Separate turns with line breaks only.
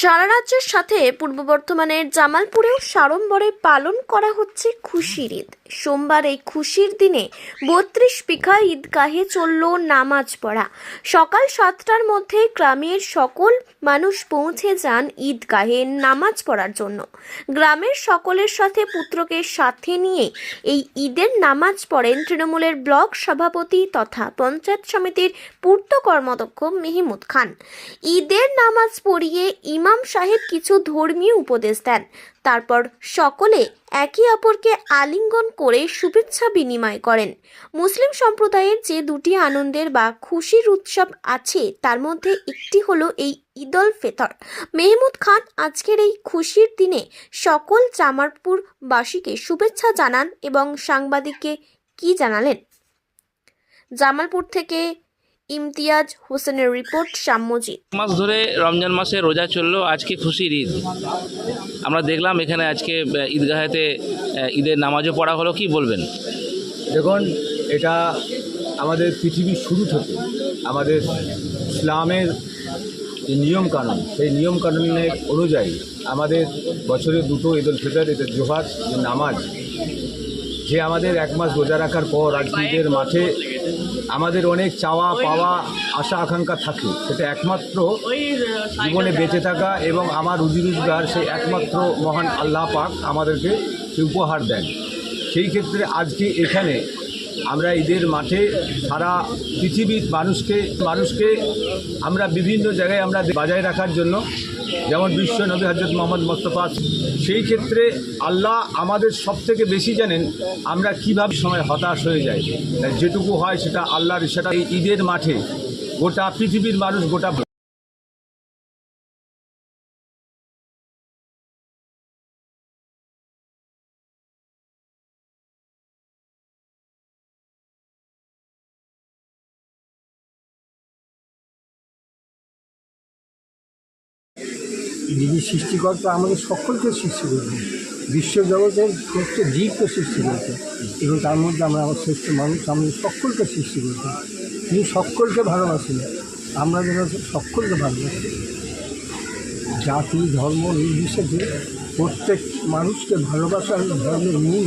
সারা রাজ্যের সাথে পূর্ব বর্ধমানের জামালপুরেও সাড়ম্বরে পালন করা হচ্ছে খুশির ঈদ। সোমবার এই খুশির দিনে বত্রিশ বিঘা ঈদগাহে চলল নামাজ পড়া। সকাল সাতটার মধ্যে গ্রামের সকল মানুষ পৌঁছে যান ঈদগাহে নামাজ পড়ার জন্য। গ্রামের সকলের সাথে পুত্রকে সাথে নিয়ে এই ঈদের নামাজ পড়েন তৃণমূলের ব্লক সভাপতি তথা পঞ্চায়েত সমিতির পূর্ত কর্মদক্ষ মেহমুদ খান। ঈদের নামাজ পড়িয়ে ইমাম সাহেব কিছু ধর্মীয় উপদেশ দেন। তারপর সকলে একে অপরকে আলিঙ্গন করে শুভেচ্ছা বিনিময় করেন। মুসলিম সম্প্রদায়ের যে দুটি আনন্দের বা খুশির উৎসব আছে, তার মধ্যে একটি হলো এই ঈদল ফেতর। মেহমুদ খান আজকের এই খুশির দিনে সকল জামালপুরবাসীকে শুভেচ্ছা জানান এবং সাংবাদিককে কি জানালেন? জামালপুর থেকে ইমতিয়াজ হোসেনের রিপোর্ট সাম্যজিৎ।
মাস ধরে রমজান মাসে রোজা চলল আজকে খুশির ঈদ? আমরা দেখলাম এখানে আজকে ঈদগাহেতে ঈদের নামাজও পড়া হলো কি বলবেন?
দেখুন এটা আমাদের পৃথিবীর শুরু থেকে আমাদের ইসলামের যে নিয়মকানুন সেই নিয়ম কানুনের অনুযায়ী আমাদের বছরে দুটো ঈদুল ফিতর ঈদের জোহার যে নামাজ যে আমাদের এক মাস রোজা রাখার পর ঈদের মাঠে আমাদের অনেক চাওয়া পাওয়া আশা আকাঙ্ক্ষা থাকে। সেটা একমাত্র জীবনে বেঁচে থাকা এবং আমার রুজি রোজগার সেই একমাত্র মহান আল্লাহ পাক আমাদেরকে উপহার দেন। সেই ক্ষেত্রে আজকে এখানে আমরা ঈদের মাঠে সারা পৃথিবীর মানুষকে মানুষকে আমরা বিভিন্ন জায়গায় আমরা বাজায় রাখার জন্য যেমন বিশ্ব নবী হজরত মোহাম্মদ মোস্তফা, সেই ক্ষেত্রে আল্লাহ আমাদের সব থেকে বেশি জানেন আমরা কীভাবে সময় হতাশ হয়ে যাই। যেটুকু হয় সেটা আল্লাহর সেটা এই ঈদের মাঠে গোটা পৃথিবীর মানুষ গোটা
যিনি সৃষ্টিকর্তা আমাদের সকলকে সৃষ্টি করেছেন বিশ্বজগতের শ্রেষ্ঠ জীবকে সৃষ্টি করেছেন এবং তার মধ্যে আমরা আমার শ্রেষ্ঠ মানুষ, আমাদের সকলকে সৃষ্টি করেছেন তিনি সকলকে ভালোবাসেন। আমরা যেন সকলকে ভালোবাসি। জাতি, ধর্ম, নির্বিশেষে প্রত্যেক মানুষকে ভালোবাসার ধর্মের মূল